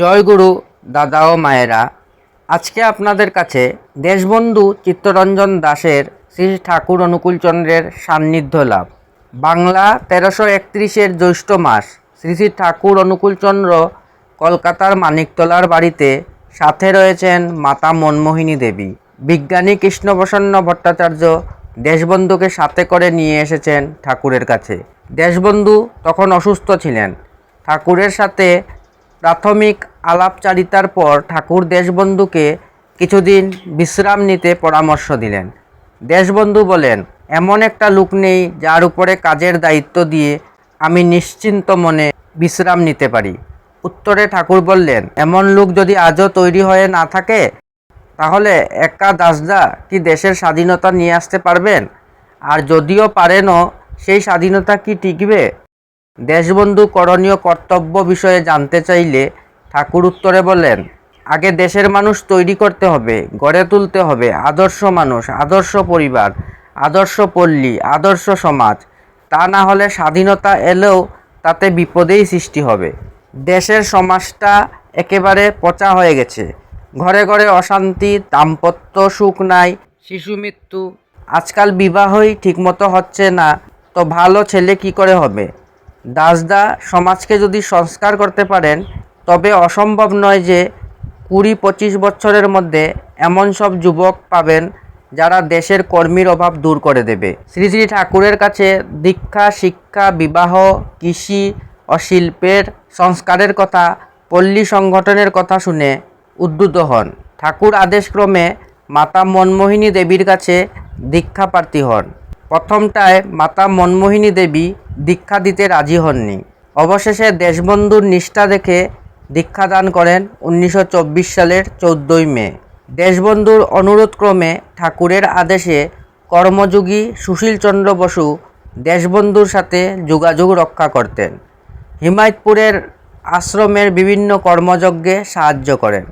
জয় গুরু, দাদা ও মায়েরা। আজকে আপনাদের কাছে দেশবন্ধু চিত্তরঞ্জন দাসের শ্রী ঠাকুর অনুকূলচন্দ্রের সান্নিধ্য লাভ। বাংলা তেরোশো একত্রিশের জ্যৈষ্ঠ মাস, শ্রী শ্রী ঠাকুর অনুকূলচন্দ্র কলকাতার মানিকতলার বাড়িতে সাথে রয়েছেন মাতা মনমোহিনী দেবী। বিজ্ঞানী কৃষ্ণপ্রসন্ন ভট্টাচার্য দেশবন্ধুকে সাথে করে নিয়ে এসেছেন ঠাকুরের কাছে। দেশবন্ধু তখন অসুস্থ ছিলেন। ঠাকুরের সাথে প্রাথমিক আলাপচারিতার পর ঠাকুর দেশবন্ধুকে কিছুদিন বিশ্রাম নিতে পরামর্শ দিলেন। দেশবন্ধু বলেন, এমন একটা লোক নেই যার উপরে কাজের দায়িত্ব দিয়ে আমি নিশ্চিন্ত মনে বিশ্রাম নিতে পারি। উত্তরে ঠাকুর বললেন, এমন লোক যদি আজও তৈরি হয়ে না থাকে, তাহলে একা দাসদা কি দেশের স্বাধীনতা নিয়ে আসতে পারবেন? আর যদিও পারেনও, সেই স্বাধীনতা কি টিকবে? দেশবন্ধু করণীয় কর্তব্য বিষয়ে জানতে চাইলে ঠাকুর উত্তরে বললেন, আগে দেশের মানুষ তৈরি করতে হবে, গড়ে তুলতে হবে আদর্শ মানুষ, আদর্শ পরিবার, আদর্শ পল্লী, আদর্শ সমাজ। তা না হলে স্বাধীনতা এলেও তাতে বিপদেই সৃষ্টি হবে। দেশের সমাজটা একেবারে পচা হয়ে গেছে। ঘরে ঘরে অশান্তি, দাম্পত্য সুখ নাই, শিশু মৃত্যু। আজকাল বিবাহই ঠিকমতো হচ্ছে না, তো ভালো ছেলে কি করে হবে? দাসদা সমাজকে যদি সংস্কার করতে পারেন তবে অসম্ভব নয় যে কুড়ি পঁচিশ বছরের মধ্যে এমন সব যুবক পাবেন যারা দেশের কর্মীর অভাব দূর করে দেবে। শ্রী শ্রী ঠাকুরের কাছে দীক্ষা, শিক্ষা, বিবাহ, কৃষি ও শিল্পের সংস্কারের কথা, পল্লী সংগঠনের কথা শুনে উদ্বুদ্ধ হন। ঠাকুর আদেশক্রমে মাতা মনমোহিনী দেবীর কাছে দীক্ষা প্রার্থী হন। প্রথমটায় মাতা মনমোহিনী দেবী দীক্ষা দিতে রাজি হননি। অবশেষে দেশবন্ধুর নিষ্ঠা দেখে দীক্ষাদান করেন উনিশশো চব্বিশ সালের চোদ্দোই মে। দেশবন্ধুর অনুরোধক্রমে ঠাকুরের আদেশে কর্মযোগী সুশীলচন্দ্র বসু দেশবন্ধুর সাথে যোগাযোগ রক্ষা করতেন। হিমায়তপুরের আশ্রমের বিভিন্ন কর্মযজ্ঞে সাহায্য করেন।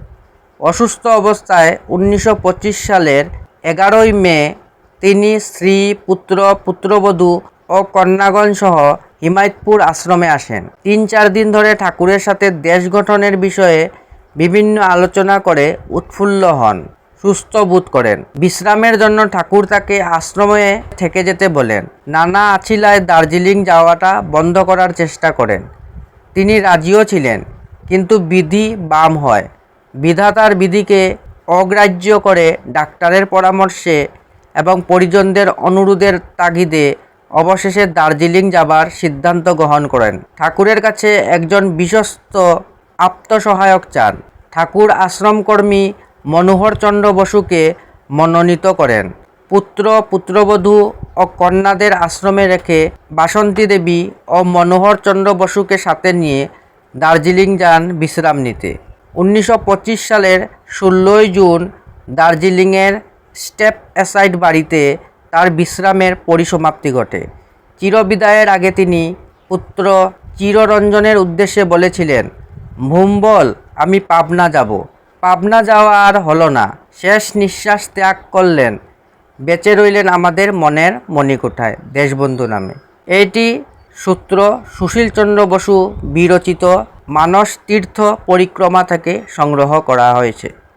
অসুস্থ অবস্থায় উনিশশো পঁচিশ সালের এগারোই মে তিনি স্ত্রী, পুত্র, পুত্রবধূ ও কন্যাগণ সহ হিমায়তপুর আশ্রমে আসেন। তিন চার দিন ধরে ঠাকুরের সাথে দেশ গঠনের বিষয়ে বিভিন্ন আলোচনা করে উৎফুল্ল হন, সুস্থ বোধ করেন। বিশ্রামের জন্য ঠাকুর তাকে আশ্রমে থেকে যেতে বলেন। নানা আছিলায় দার্জিলিং যাওয়াটা বন্ধ করার চেষ্টা করেন। তিনি রাজিও ছিলেন, কিন্তু বিধি বাম হয়। বিধাতার বিধিকে অগ্রাহ্য করে ডাক্তারের পরামর্শে এবং পরিজনদের অনুরোধের তাগিদে অবশেষে দার্জিলিং যাবার সিদ্ধান্ত গ্রহণ করেন। ঠাকুরের কাছে একজন বিশ্বস্ত আত্মসহায়ক চান। ঠাকুর আশ্রমকর্মী মনোহর চন্দ্র বসুকে মনোনীত করেন। পুত্র, পুত্রবধূ ও কন্যাদের আশ্রমে রেখে বাসন্তী দেবী ও মনোহর চন্দ্র বসুকে সাথে নিয়ে দার্জিলিং যান বিশ্রাম নিতে। উনিশশো পঁচিশ সালের ষোলোই জুন দার্জিলিংয়ের স্টেপ অ্যাসাইড বাড়িতে তার বিশ্রামের পরিসমাপ্তি ঘটে। চিরবিদায়ের আগে তিনি পুত্র চিররঞ্জনের উদ্দেশ্যে বলেছিলেন ভুম্বল আমি পাবনা যাব। পাবনা যাওয়া আর হলো না। শেষ নিঃশ্বাস ত্যাগ করলেন। বেঁচে রইলেন আমাদের মনের মণিকোঠায়, দেশবন্ধু নামে। এইটি সূত্র সুশীলচন্দ্র বসু বিরচিত মানস তীর্থ পরিক্রমা থেকে সংগ্রহ করা হয়েছে।